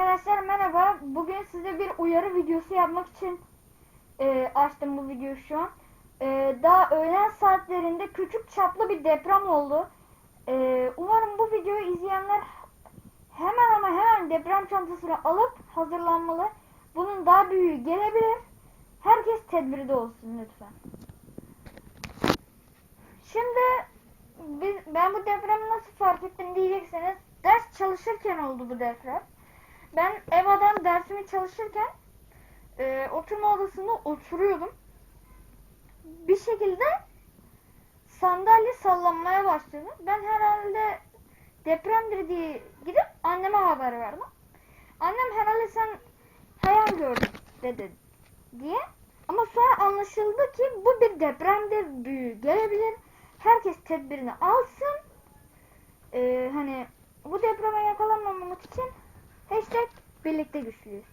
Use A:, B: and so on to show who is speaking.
A: Arkadaşlar merhaba. Bugün size bir uyarı videosu yapmak için e, açtım bu videoyu şu an. E, daha öğlen saatlerinde küçük çaplı bir deprem oldu. E, umarım bu videoyu izleyenler hemen ama hemen deprem çantasını alıp hazırlanmalı. Bunun daha büyüğü gelebilir. Herkes tedbirde olsun lütfen. Şimdi biz, ben bu depremi nasıl fark ettim diyecekseniz ders çalışırken oldu bu deprem. Ben EVA'dan dersimi çalışırken e, oturma odasında oturuyordum. Bir şekilde sandalye sallanmaya başladı. Ben herhalde depremdir diye gidip anneme haber verdim. Annem herhalde sen hayal gördün dedi diye. Ama sonra anlaşıldı ki bu bir depremdir, büyü gelebilir. Herkes tedbirini alsın. Ee, hani bu depreme yakalanmamak için hashtag birlikte güçlüyüz.